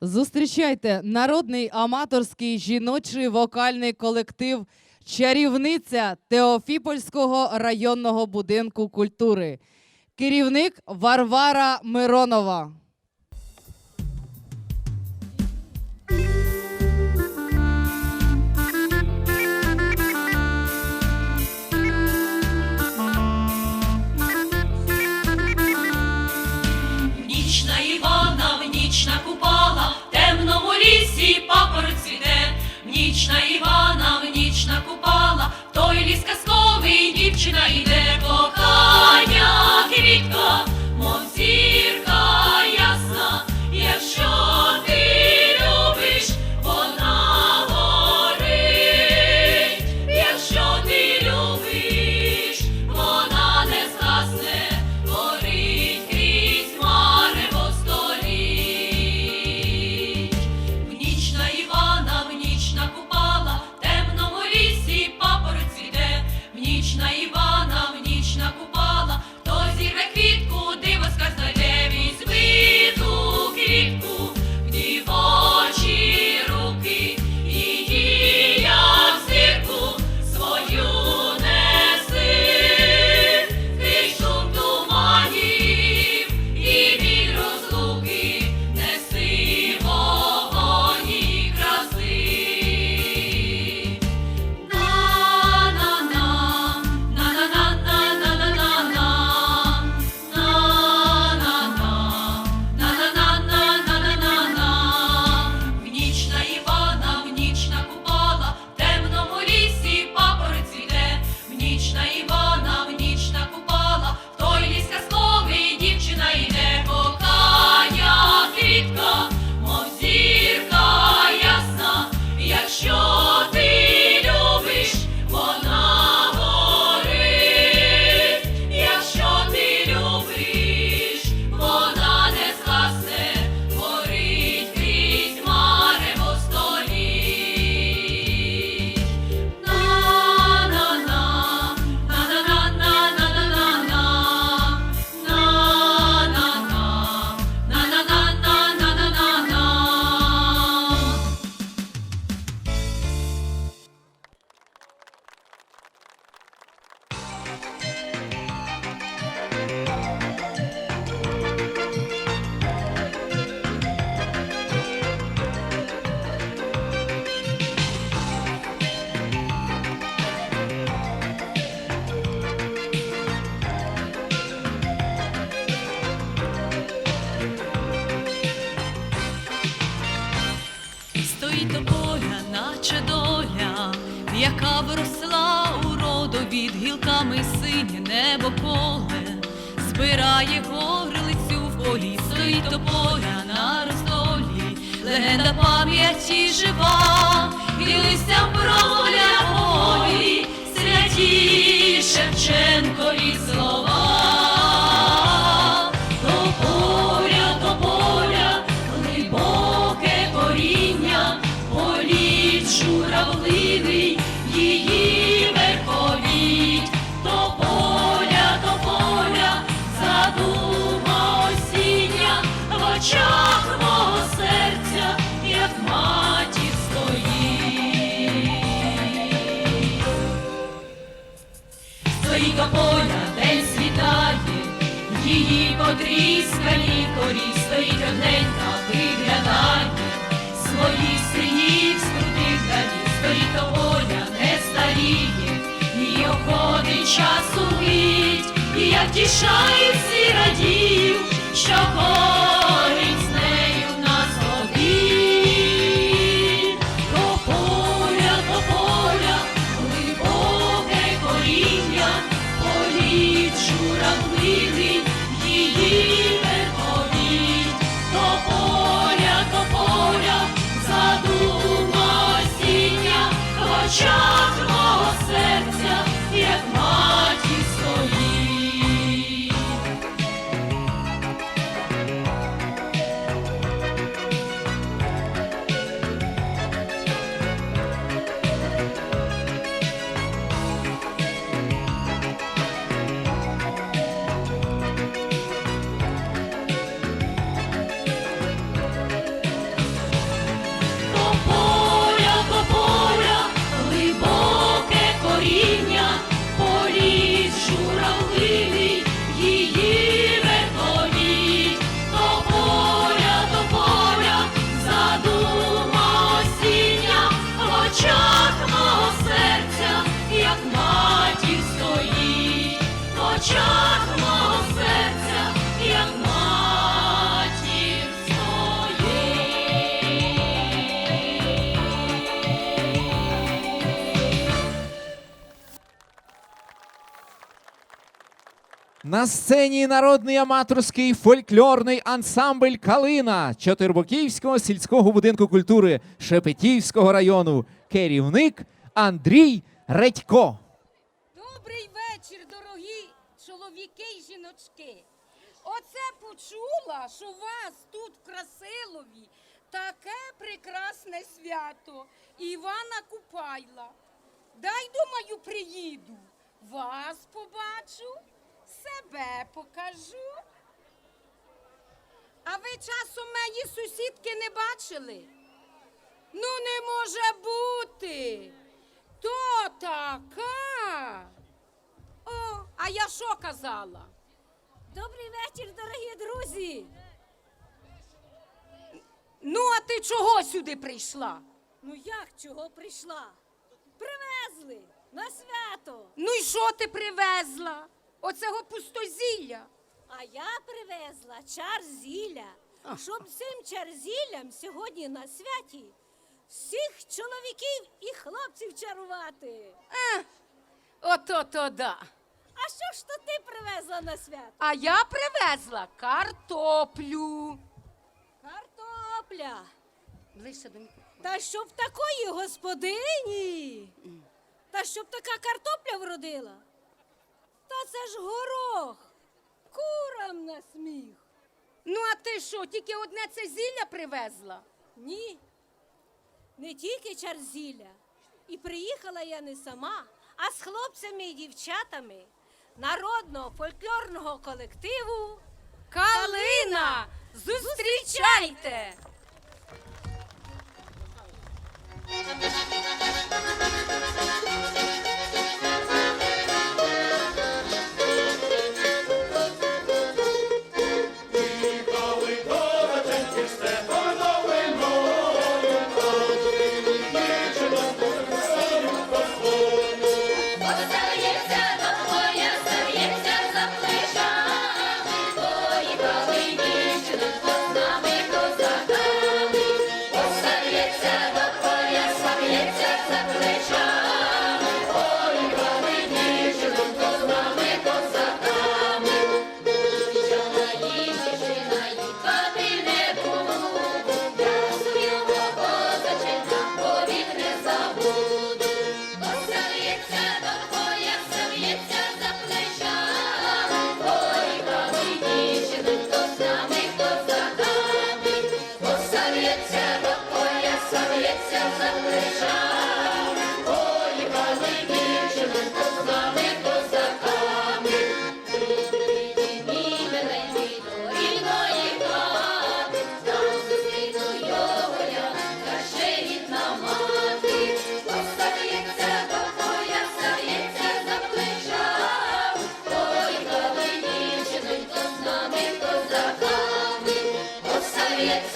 Зустрічайте народний аматорський жіночий вокальний колектив Чарівниця Теофіпольського районного будинку культури. Керівник Варвара Миронова. папороть цвіте, в ніч на Івана, в ніч на купала, в той ліс казковий дівчина йде. тополя на ростолі, легенда пам'яті жива. Літо поля день світає, її потріскані корі стоїть одненька, виглядає, своїх синів скрутив далі стоїть тополя не старіє, і обходить час умить, і як всі радів, що кожен. На сцені народний аматорський фольклорний ансамбль Калина Чотирбоківського сільського будинку культури Шепетівського району. Керівник Андрій Редько. Добрий вечір, дорогі чоловіки і жіночки. Оце почула, що у вас тут в Красилові таке прекрасне свято Івана Купайла. Дай, думаю, приїду. Вас побачу, себе покажу. А ви часом мої сусідки не бачили? Ну, не може бути. То така. О, а я що казала? Добрий вечір, дорогі друзі! Ну, а ти чого сюди прийшла? Ну як чого прийшла? Привезли на свято. Ну і що ти привезла? Оцього пустозілля. А я привезла чар зілля, щоб цим чар зіллям сьогодні на святі всіх чоловіків і хлопців чарувати. Ото-то да. А що ж то ти привезла на свято? А я привезла картоплю. Картопля. Ближче до мікрофону. Та щоб такої господині. Та щоб така картопля вродила. Це ж горох. Курам на сміх. Ну, а ти що, тільки одне це зілля привезла? Ні. Не тільки чарзілля. І приїхала я не сама, а з хлопцями і дівчатами народного фольклорного колективу. Калина! Зустрічайте! Остається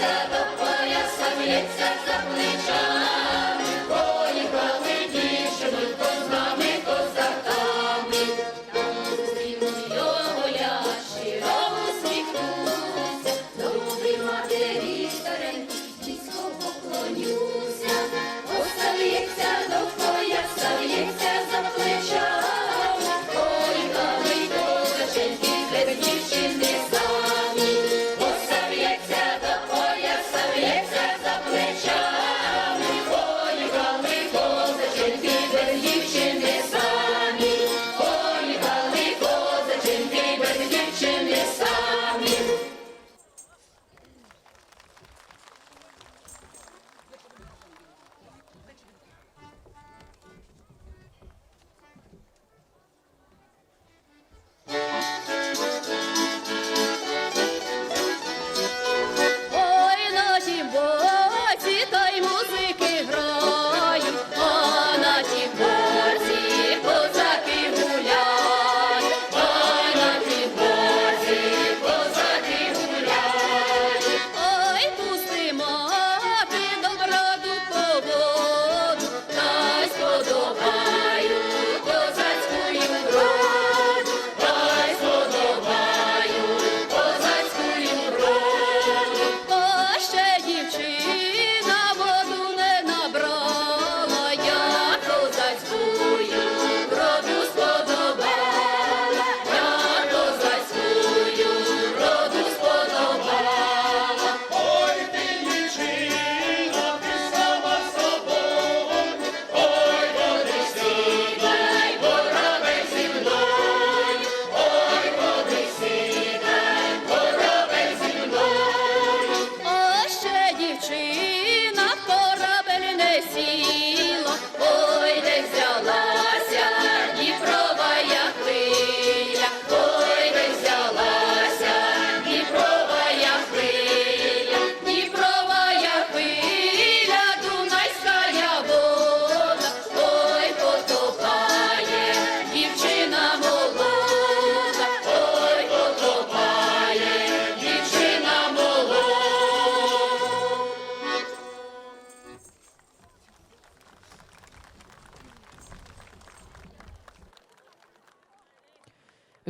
до твоя, стається за плечами,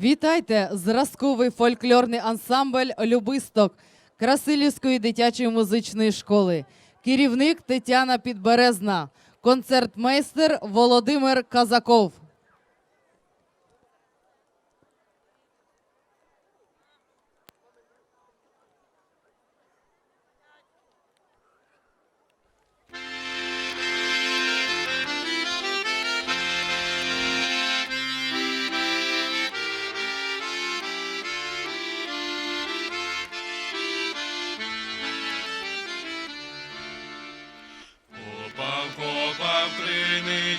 Вітайте! Зразковий фольклорний ансамбль Любисток Красилівської дитячої музичної школи. Керівник Тетяна Підберезна, концертмейстер Володимир Казаков.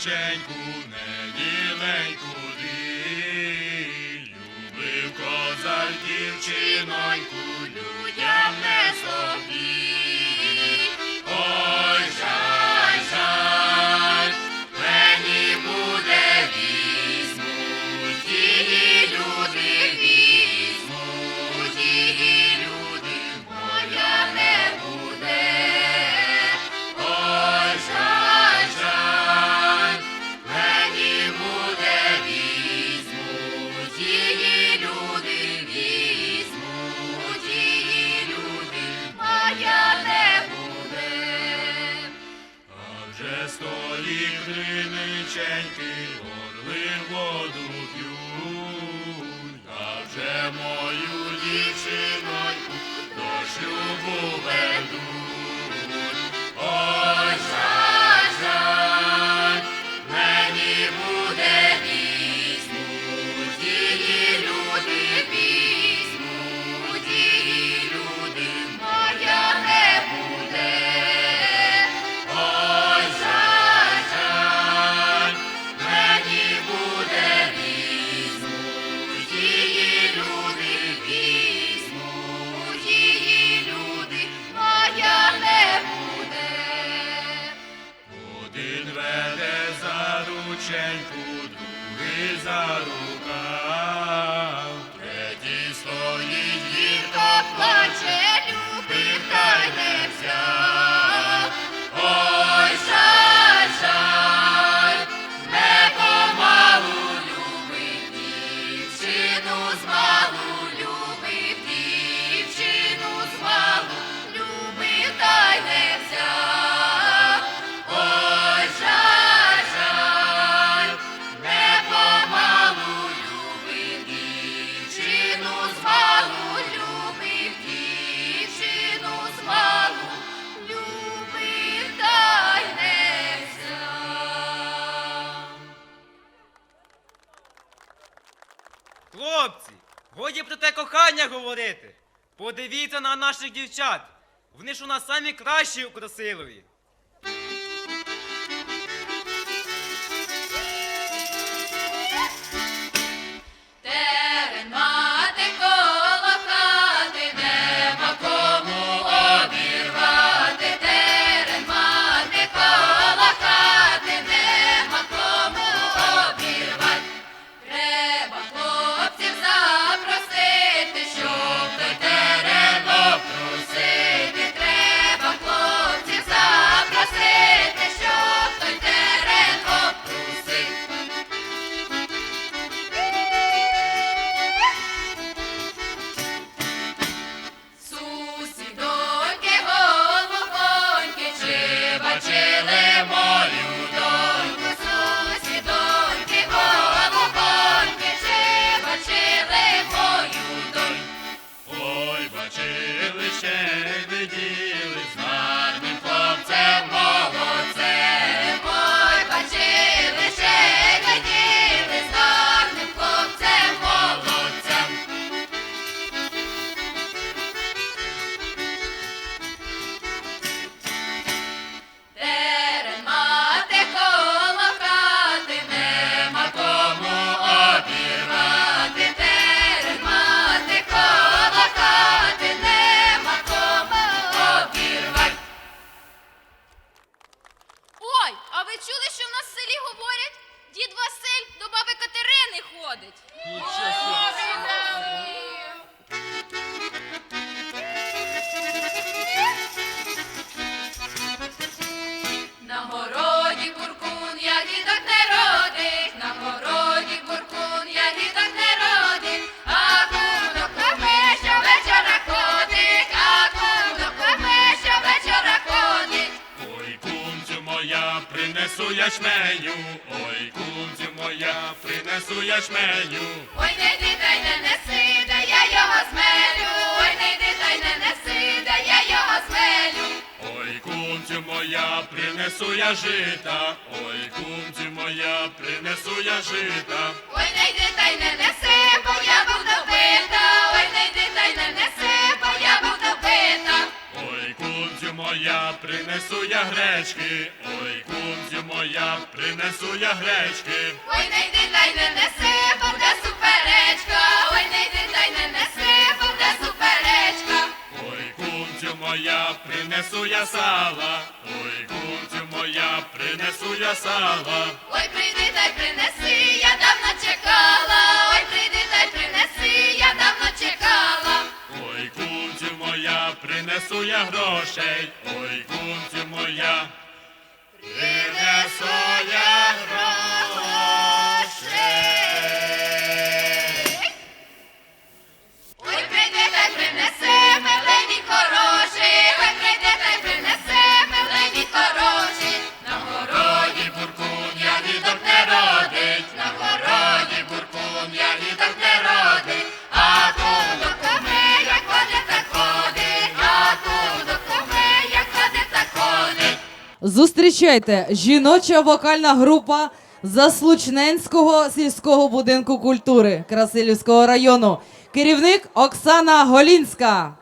дівченьку, неділеньку дрій, любив козак дівчиноньку. Christus, my те кохання говорити. Подивіться на наших дівчат. Вони ж у нас самі кращі у Красилові. Принесу ячменю, ой, кумцю моя, принесу ячменю. Ой, не йди та й не неси, де я його змелю. Ой, не йди та й не неси, де я його змелю. Ой, кумцю моя, принесу я жита, ой, кумцю моя, принесу я жита. Ой, не йди та й не неси, бо я буду бита. Ой, не йди та й не неси, бо я буду бита. Моя, принесу я гречки, ой, кумцю моя, принесу я гречки. Ой, не йди та й не неси, буде суперечка. Ой, не йди та й не неси, буде суперечка. Ой, кумцю моя, принесу я сала, ой, кумцю моя, принесу я сала. Ой, прийди та й принеси, я давно чекала. Ой, прийди та й принеси, принесу я грошей, ой, кумцю моя, принесу я грошей. Зустрічайте жіноча вокальна група Заслучненського сільського будинку культури Красилівського району. Керівник Оксана Голінська.